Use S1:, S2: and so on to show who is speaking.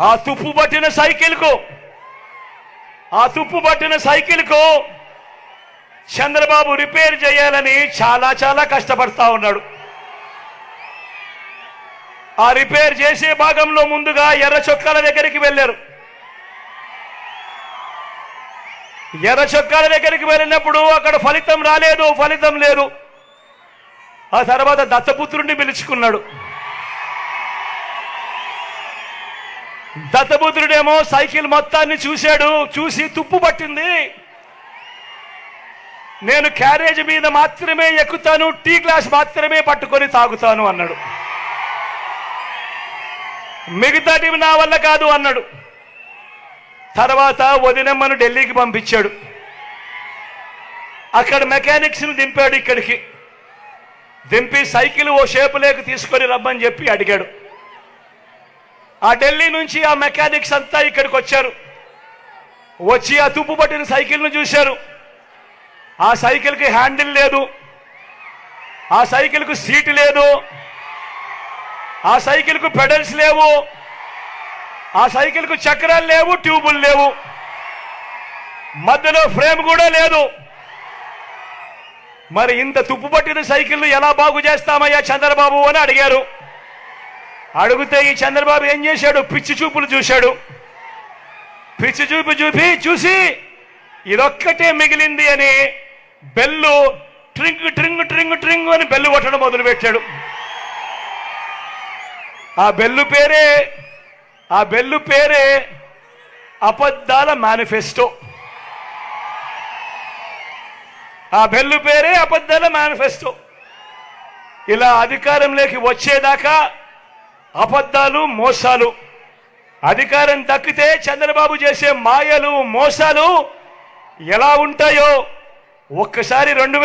S1: ఆ తుప్పు పట్టిన సైకిల్కు ఆ తుప్పు పట్టిన సైకిల్కు చంద్రబాబు రిపేర్ చేయాలని చాలా చాలా కష్టపడతా ఉన్నాడు. ఆ రిపేర్ చేసే భాగంలో ముందుగా ఎర్ర చొక్కాల దగ్గరికి వెళ్ళారు. ఎర్ర చొక్కాల దగ్గరికి వెళ్ళినప్పుడు అక్కడ ఫలితం రాలేదు ఫలితం లేదు. ఆ తర్వాత దత్తపుత్రుడిని పిలుచుకున్నాడు. దత్తపుత్రుడేమో సైకిల్ మొత్తాన్ని చూశాడు చూసి తుప్పు పట్టింది. నేను క్యారేజ్ మీద మాత్రమే ఎక్కుతాను టీ గ్లాస్ మాత్రమే పట్టుకొని తాగుతాను అన్నాడు. మిగతాటి నా వల్ల కాదు అన్నాడు. తర్వాత వదినమ్మను ఢిల్లీకి పంపించాడు. అక్కడ మెకానిక్స్ని దింపాడు ఇక్కడికి. దింపి సైకిల్ ఓ షేపులేకి తీసుకొని రమ్మని చెప్పి అడిగాడు. ఆ ఢిల్లీ నుంచి ఆ మెకానిక్స్ అంతా ఇక్కడికి వచ్చారు. వచ్చి ఆ తుప్పు పట్టిన సైకిల్ను చూశారు. ఆ సైకిల్కి హ్యాండిల్ లేదు. ఆ సైకిల్కు సీటు లేదు. ఆ సైకిల్కు పెడల్స్ లేవు. ఆ సైకిల్కు చక్రాలు లేవు ట్యూబులు లేవు. మధ్యలో ఫ్రేమ్ కూడా లేదు. మరి ఇంత తుప్పు పట్టిన సైకిల్ ఎలా బాగు చేస్తామయ్యా చంద్రబాబు అని అడిగారు. అడిగితే ఈ చంద్రబాబు ఏం చేశాడు? పిచ్చి చూపులు చూశాడు. పిచ్చి చూపు చూపి చూసి ఇదొక్కటే మిగిలింది అని బెల్లు ట్రింగ్ ట్రింగ్ ట్రింగ్ ట్రింగ్ అని బెల్లు కొట్టడం మొదలుపెట్టాడు. ఆ బెల్లు పేరే ఆ బెల్లు పేరే అబద్ధాల మేనిఫెస్టో. ఆ బెల్లు పేరే అబద్ధాల మేనిఫెస్టో. ఇలా అధికారంలోకి వచ్చేదాకా అబద్ధాలు మోసాలు. అధికారం దక్కితే చంద్రబాబు చేసే మాయలు మోసాలు ఎలా ఉంటాయో ఒక్కసారి రెండు